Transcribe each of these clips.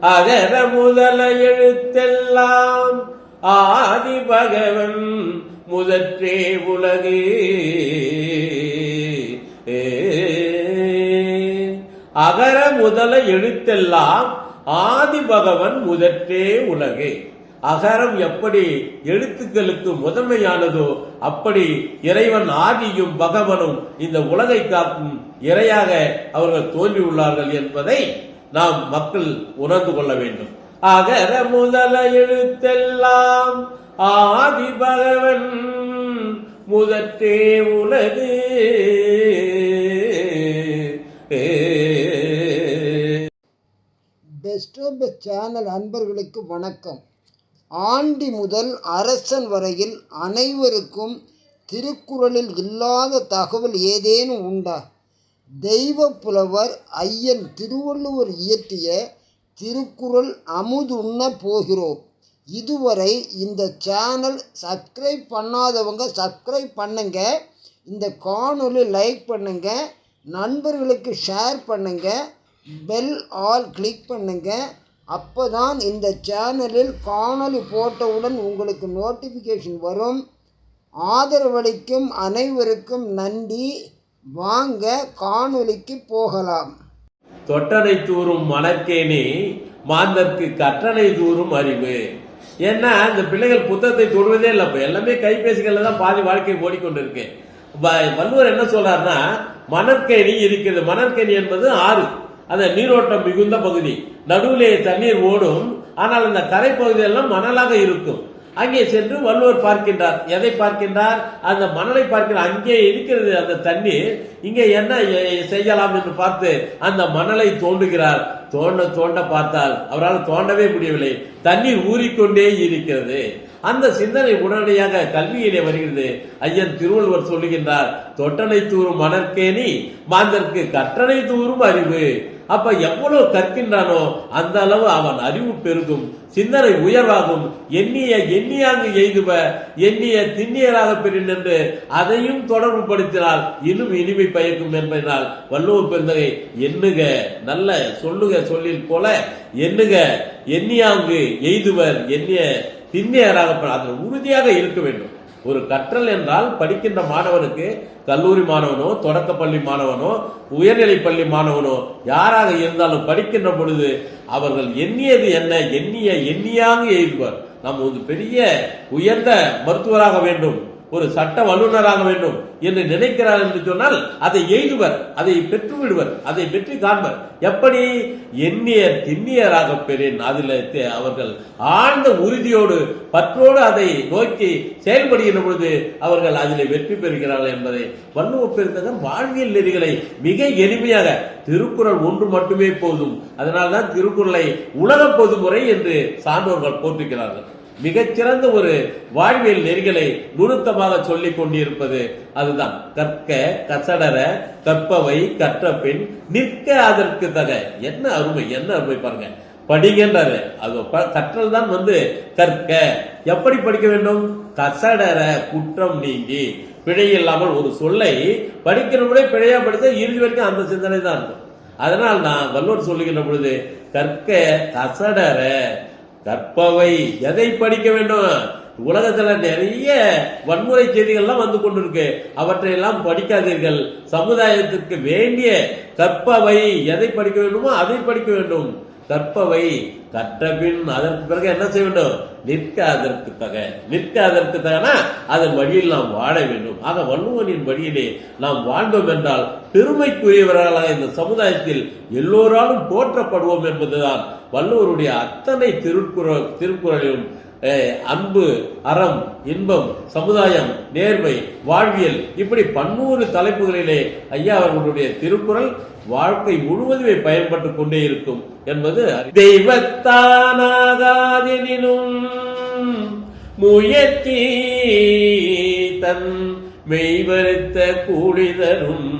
அகர முதல எழுத்தெல்லாம் ஆதி பகவன் முதற்றே உலகு. அகர முதல எழுத்தெல்லாம் ஆதி பகவன் முதற்றே உலகு. அகரம் எப்படி எழுத்துக்களுக்கு முதன்மையானதோ அப்படி இறைவன் ஆதியும் பகவனும் இந்த உலகை காக்கும் இறையாக அவர்கள் தோன்றியுள்ளார்கள் என்பதை நாம் மக்கள் உணர்ந்து கொள்ள வேண்டும். அகர முதல எழுத்தெல்லாம் ஆதி பகவன் முதற்றே உலகு. பெஸ்ட் ஆஃப் பெஸ்ட் சேனல் அன்பர்களுக்கு வணக்கம். ஆண்டி முதல் அரசன் வரையில் அனைவருக்கும் திருக்குறளில் இல்லாத தகவல் ஏதேனும் உண்டா? தெய்வ புலவர் ஐயன் திருவள்ளுவர் இயற்றிய திருக்குறள் அமுதுண்ண போகிறோம். இதுவரை இந்த சேனல் சப்ஸ்கிரைப் பண்ணாதவங்க சப்ஸ்கிரைப் பண்ணுங்க. இந்த காணொலி லைக் பண்ணுங்க. நண்பர்களுக்கு ஷேர் பண்ணுங்க. பெல் ஆல் கிளிக் பண்ணுங்க. அப்பதான் இந்த சேனலில் காணொளி போட்டவுடன் உங்களுக்கு நோட்டிஃபிகேஷன் வரும். ஆதரவளிக்கும் அனைவருக்கும் நன்றி. வாங்க காணொலிக்கு போகலாம். தொட்டனை தூறும் மணக்கேணி மாந்தற்கு கற்றனை தூறும் அறிவு. ஏன்னா இந்த பிள்ளைகள் புத்தகத்தை தொடுவதே இல்லை இப்போ எல்லாமே கைபேசிகளில் தான் பாதி வாழ்க்கை ஓடிக்கொண்டிருக்கு. வ- வள்ளுவர் என்ன சொல்றாருன்னா மணற்கேணி இருக்கிறது. மணற்கேணி என்பது ஆறு. அந்த நீரோட்டம் மிகுந்த பகுதி. நடுவிலே தண்ணீர் ஓடும். ஆனால் அந்த கரை பகுதியெல்லாம் மணலாக இருக்கும். அங்கே சென்று வள்ளுவர் பார்க்கின்றார். எதை பார்க்கின்றார்? அந்த மணலை பார்க்கிறார் அங்கே இருக்கிறது அந்த தண்ணீர். இங்கே என்ன செய்யலாம் என்று பார்த்து அந்த மணலை தோண்டுகிறார். தோண்ட தோண்ட பார்த்தால் அவரால் தோண்டவே முடியவில்லை. தண்ணீர் ஊறிக்கொண்டே இருக்கிறது. அந்த சிந்தனை உடனடியாக கல்வியிலே வருகிறது. ஐயன் திருவள்ளுவர் சொல்லுகின்றார் தொட்டனை தூறும் மணற்கேணி மாந்தற்கு கற்றனை தூறும் அறிவு. அப்ப எவ்வளவு கற்கின்றானோ அந்த அளவு அவன் அறிவு பெருகும் சிந்தனை உயர்வாகும். எண்ணிய எண்ணியாங்கு எய்துவ எண்ணிய திண்ணியராக பெறின் என்று அதையும் தொடர்பு படுத்தினால் இன்னும் இனிமை பயக்கும் என்பதனால் வள்ளுவர் பெருந்தகை எண்ணுக நல்ல சொல்லுக சொல்லில் போல எண்ணுக எண்ணியாங்கு எய்துவர் எண்ணிய திண்மையராக அதில் உறுதியாக இருக்க வேண்டும். ஒரு கற்றல் என்றால் படிக்கின்ற மாணவனுக்கு கல்லூரி மாணவனோ தொடக்கப்பள்ளி மாணவனோ உயர்நிலை பள்ளி மாணவனோ யாராக இருந்தாலும் படிக்கின்ற பொழுது அவர்கள் எண்ணியது என்ன? எண்ணிய எண்ணியாக எழுதுவார். நாம் ஒரு பெரிய உயர்ந்த மருத்துவராக வேண்டும். ஒரு சட்ட வல்லுநராக வேண்டும் என்று நினைக்கிறார் என்று சொன்னால் அதை எய்துவர் அதை பெற்று விடுவர் அதை வெற்றி காண்பர். எப்படி? எண்ணியர் திண்ணியராக பெறேன். அதில் அவர்கள் ஆழ்ந்த உறுதியோடு பற்றோடு அதை நோக்கி செயல்படுகின்ற பொழுது அவர்கள் அதில் வெற்றி பெறுகிறார்கள் என்பதை வள்ளுவ பெருந்தகன் வாழ்வியல் நெறிகளை மிக எளிமையாக திருக்குறள் ஒன்று மட்டுமே போதும். அதனால்தான் திருக்குறளை உலக பொதுமுறை என்று சான்றோர்கள் போற்றுகிறார்கள். மிகச்சிறந்த ஒரு வாழ்வியல் நெறிகளை நுணுத்தமாக சொல்லிக் கொண்டிருப்பது அதுதான். கற்க கசடர கற்பவை கற்ற பின் நிற்க அதற்கு தக. என்ன அருமை என்ன அருமை பாருங்க. படிங்கன்றாரு அது ப- கற்றல் தான் வந்து கற்க. எப்படி படிக்க வேண்டும்? கசடர குற்றம் நீங்கி. பிழை இல்லாமல் ஒரு சொல்லை படிக்கிற முறை பிழையா படித்தா இறுதி வரைக்கும் அந்த சிந்தனை தான் இருக்கும் அதனால் நான் வல்லூர் சொல்லுகின்ற பொழுது கற்க கசடர கற்பவை எதை படிக்க வேண்டும்? உலகத்துல நிறைய வன்முறை செய்திகள்லாம் வந்து கொண்டிருக்கு. அவற்றை எல்லாம் படிக்காதீர்கள். சமுதாயத்திற்கு வேண்டிய கற்பவை எதை படிக்க வேண்டுமோ அதை படிக்க வேண்டும். கற்பவை கற்ற பின் அதற்கு பிறகு என்ன செய்ய வேண்டும்? நிற்க அதற்கு தக. நிற்க அதற்கு தகனா அதன் வழியில் நாம் வாழ வேண்டும். ஆக வள்ளுவனின் வழியிலே நாம் வாழ்ந்தோம் என்றால் பெருமைக்குரியவர்களாக இந்த சமுதாயத்தில் எல்லோராலும் போற்றப்படுவோம் என்பதுதான் வள்ளுவருடைய அத்தனை திருக்குறள் திருக்குறளிலும் அன்பு அறம் இன்பம் சமுதாயம் நேர்மை வாழ்வியல் இப்படி பன்னூறு தலைப்புகளிலே ஐயா அவர்களுடைய திருக்குறள் வாழ்க்கை முழுவதுமே பயன்பட்டு கொண்டே இருக்கும் என்பது தெய்வத்தானாகாதெனினும் முயற்சி தன் மெய்வருத்த கூலிதரும்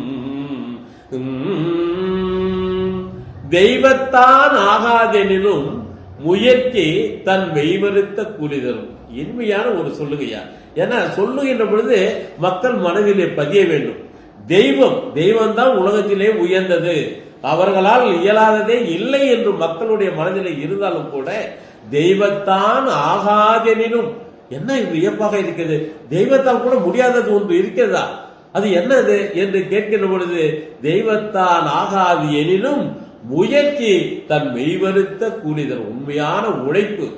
உம். தெய்வத்தான் ஆகாதெனினும் முயற்சி தன் மெய்வருத்த கூலிதரும் இனிமையான ஒரு சொல்லுகையா ஏன்னா சொல்லுகின்ற பொழுது மக்கள் மனதிலே பதிய வேண்டும். தெய்வம் தெய்வம் தான் உலகத்திலே உயர்ந்தது. அவர்களால் இயலாததே இல்லை என்று மக்களுடைய மனதிலே இருந்தாலும் கூட தெய்வத்தான் ஆகாதெனினும் என்ன இது வியப்பாக இருக்கிறது? தெய்வத்தால் கூட முடியாதது ஒன்று இருக்கிறதா? அது என்னது என்று கேட்கின்ற பொழுது தெய்வத்தான் ஆகாது எனினும் முயற்சி தன் மெய்வருத்த கூலிதர் உண்மையான உழைப்பு.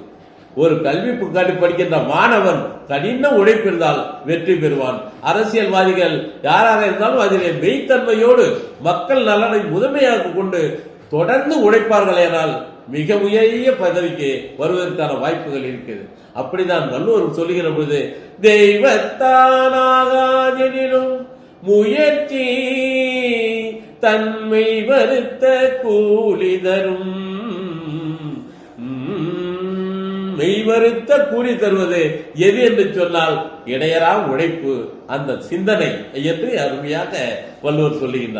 ஒரு கல்வி புக்காட்டி படிக்கின்ற மாணவன் கடின உழைப்பு இருந்தால் வெற்றி பெறுவான். அரசியல்வாதிகள் யாராக இருந்தாலும் அதிலே மெய்த்தன்மையோடு மக்கள் நலனை முதன்மையாக கொண்டு தொடர்ந்து உழைப்பார்களேனால் மிக உயரிய பதவிக்கு வருவதற்கான வாய்ப்புகள் இருக்குது அப்படிதான் வள்ளுவர் சொல்லுகிற பொழுது தெய்வத்தானாகாதெனினும் முயற்சி தன்மை வருத்த கூலி தரும் மெய்வருத்த கூலி தருவது எது என்று சொன்னால் இடையரா உழைப்பு அந்த சிந்தனை என்று அருமையாக வள்ளுவர் சொல்லுகின்றார்.